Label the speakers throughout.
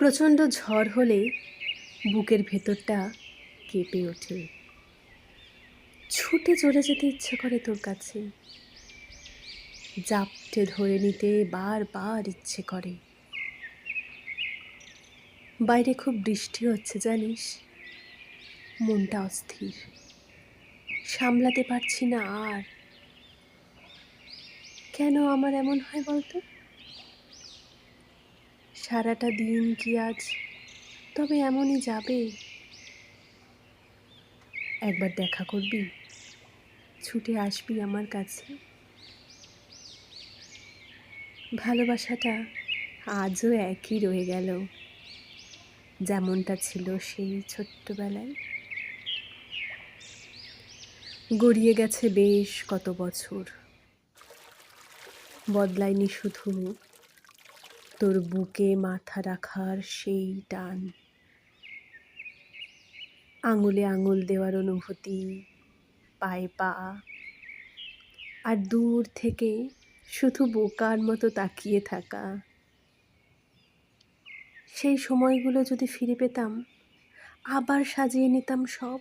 Speaker 1: প্রচণ্ড ঝড় হলে বুকের ভেতরটা কেঁপে ওঠে। ছুটে চলে যেতে ইচ্ছে করে তোর কাছে। জাপটে ধরে নিতে বারবার ইচ্ছে করে। বাইরে খুব বৃষ্টি হচ্ছে, জানিস? মনটা অস্থির। সামলাতে পারছি না আর। কেন আমার এমন হয় বলতো? সারাটা দিন কি আজ? তবে এমনই যাবে। একবার দেখা করবি? ছুটে আসবি আমার কাছে? ভালোবাসাটা আজও একই রয়ে গেল। যেমনটা ছিল সেই ছোট্টবেলায়। গড়িয়ে গেছে বেশ কত বছর। বদলায়নি শুধু তোর বুকে মাথা রাখার সেই টান। আঙুলে আঙুল দেওয়ার অনুভূতি, পায়ে পা। আর দূর থেকে শুধু বোকার মতো তাকিয়ে থাকা। সেই সময়গুলো যদি ফিরে পেতাম, আবার সাজিয়ে নিতাম সব।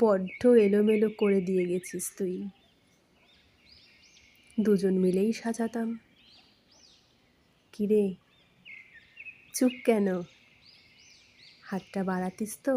Speaker 1: বড্ড এলোমেলো করে দিয়ে গেছিস তুই। দুজন মিলেই সাজাতাম। কিরে চুপ কেন? হাতটা বাড়াতিস তো?